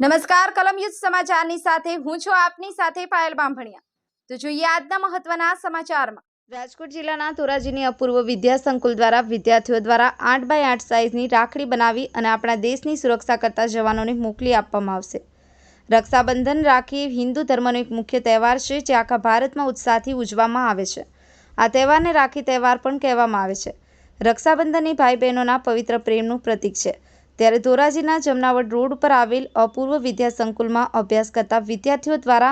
નમસ્કાર કલમયુદ્ધ સમાચારની સાથે હું છું આપની સાથે પાયલ બાંભણિયા. તો જોઈએ આજના મહત્વના સમાચારમાં. રાજકોટ જિલ્લાના ધોરાજીની અપૂર્વ વિદ્યા સંકુલ દ્વારા વિદ્યાર્થીઓ દ્વારા આઠ બાય આઠ સાઇઝની રાખડી બનાવી અને આપણા દેશની સુરક્ષા કરતા જવાનોને મોકલી આપવામાં આવશે. રક્ષાબંધન રાખી હિન્દુ ધર્મનો એક મુખ્ય તહેવાર છે, જે આખા ભારતમાં ઉત્સાહથી ઉજવવામાં આવે છે. આ તહેવારને રાખી તહેવાર પણ કહેવામાં આવે છે. રક્ષાબંધન એ ભાઈ બહેનોના પવિત્ર પ્રેમનું પ્રતીક છે. ત્યારે ધોરાજીના જમનાવડ રોડ પર આવેલ અપૂર્વ વિદ્યા સંકુલમાં અભ્યાસ કરતા વિદ્યાર્થીઓ દ્વારા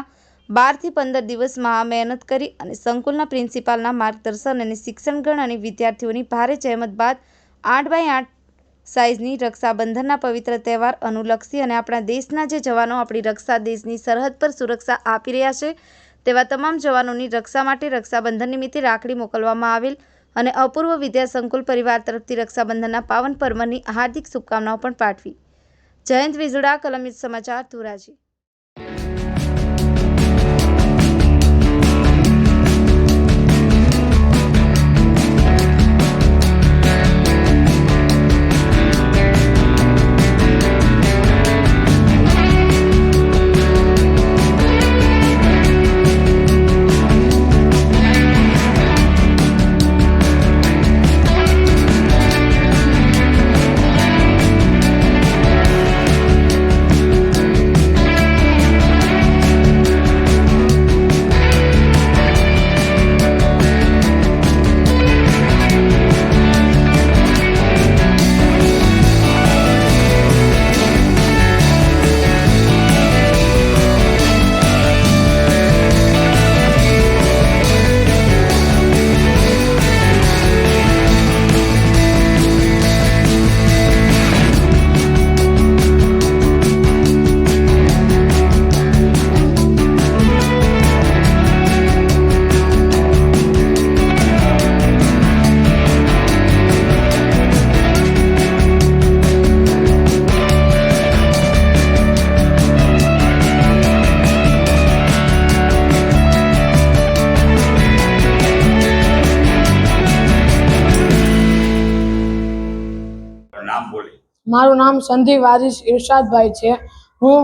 બારથી પંદર દિવસ મહા મહેનત કરી અને સંકુલના પ્રિન્સિપાલના માર્ગદર્શન અને શિક્ષણગણ અને વિદ્યાર્થીઓની ભારે જહેમત બાદ આઠ બાય આઠ સાઇઝની રક્ષાબંધનના પવિત્ર તહેવાર અનુલક્ષી અને આપણા દેશના જે જવાનો આપણી રક્ષા દેશની સરહદ પર સુરક્ષા આપી રહ્યા છે, તેવા તમામ જવાનોની રક્ષા માટે રક્ષાબંધન નિમિત્તે રાખડી મોકલવામાં આવેલ અને અપૂર્વ વિદ્યા સંકુલ પરિવાર તરફથી રક્ષાબંધનના પાવન પર્વની હાર્દિક શુભકામનાઓ પણ પાઠવી. જયંત વિઝુડા કલમિત સમાચાર, ધોરાજી. મારું નામ સંદીપ વારીસ ઇરશાદભાઈ છે. હું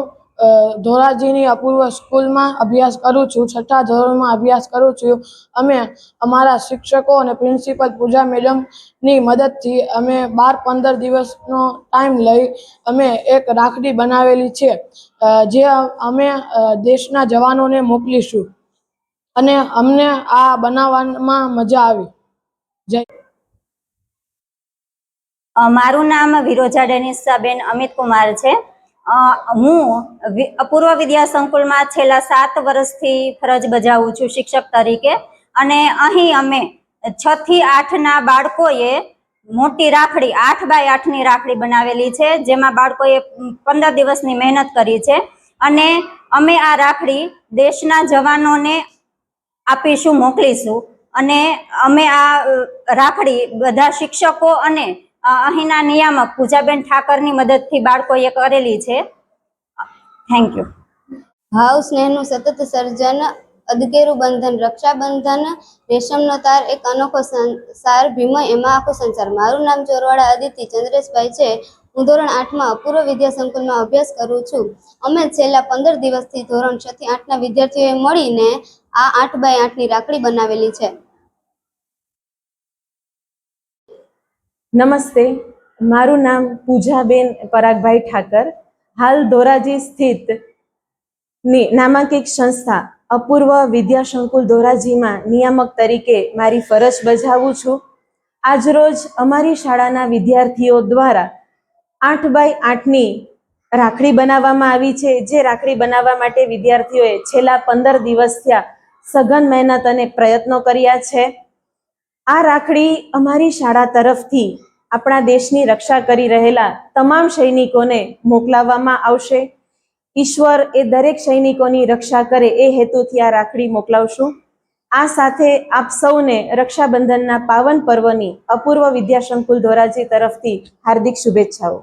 ધોરાજીની અપૂર્વ સ્કૂલમાં અભ્યાસ કરું છું, છઠ્ઠા ધોરણમાં અભ્યાસ કરું છું. અમે અમારા શિક્ષકો અને પ્રિન્સિપલ પૂજા મેડમની મદદથી અમે બાર પંદર દિવસનો ટાઈમ લઈ અમે એક રાખડી બનાવેલી છે જે અમે દેશના જવાનોને મોકલીશું. અને અમને આ બનાવવામાં મજા આવી. જય મારું નામ વિરોજા ડેનિસાબેન અમિત કુમાર છે હું પૂર્વ વિદ્યા સંકુલમાં છેલ્લા સાત વર્ષથી ફરજ બજાવું છું શિક્ષક તરીકે. અને અહીં અમે છ થી આઠના બાળકોએ મોટી રાખડી, આઠ બાય આઠની રાખડી બનાવેલી છે, જેમાં બાળકોએ પંદર દિવસની મહેનત કરી છે. અને અમે આ રાખડી દેશના જવાનોને આપીશું, મોકલીશું. અને અમે આ રાખડી બધા શિક્ષકો અને અહીંના નિયામક પૂજાબેન ઠાકરની મદદથી બાળકોએ કરેલી છે. થેન્ક યુ ભાવ, સ્નેહનું સતત સર્જન અદકેરું બંધન, રક્ષાબંધન, રેશમનો તાર, એક અનોખો સંસાર ભીમય, એમાં આખો સંસાર. મારું નામ ચોરવાડા અદિતિ ચંદ્રેશભાઈ છે. હું ધોરણ આઠમાં અપૂર્વ વિદ્યા સંકુલમાં અભ્યાસ કરું છું. અમે છેલ્લા પંદર દિવસથી ધોરણ છ થી આઠના વિદ્યાર્થીઓએ મળીને આ આઠ બાય આઠની રાખડી બનાવેલી છે. નમસ્તે. મારું નામ પૂજાબેન પરાગભાઈ ઠાકર. હાલ ધોરાજી સ્થિત નામાંકિત સંસ્થા અપૂર્વ વિદ્યાસંકુલ ધોરાજીમાં નિયામક તરીકે મારી ફરજ બજાવું છું. આજરોજ અમારી શાળાના વિદ્યાર્થીઓ દ્વારા આઠ બાય આઠની રાખડી બનાવવામાં આવી છે. જે રાખડી બનાવવા માટે વિદ્યાર્થીઓએ છેલ્લા પંદર દિવસ થયા સઘન મહેનત અને પ્રયત્નો કર્યા છે. આ રાખડી અમારી શાળા તરફથી આપણા દેશની રક્ષા કરી રહેલા તમામ સૈનિકોને મોકલાવવામાં આવશે. ઈશ્વર એ દરેક સૈનિકોની રક્ષા કરે એ હેતુથી આ રાખડી મોકલાવશું. આ સાથે આપ સૌને રક્ષાબંધનના પાવન પર્વની અપૂર્વ વિદ્યાસંકુલ ધોરાજી તરફથી હાર્દિક શુભેચ્છાઓ.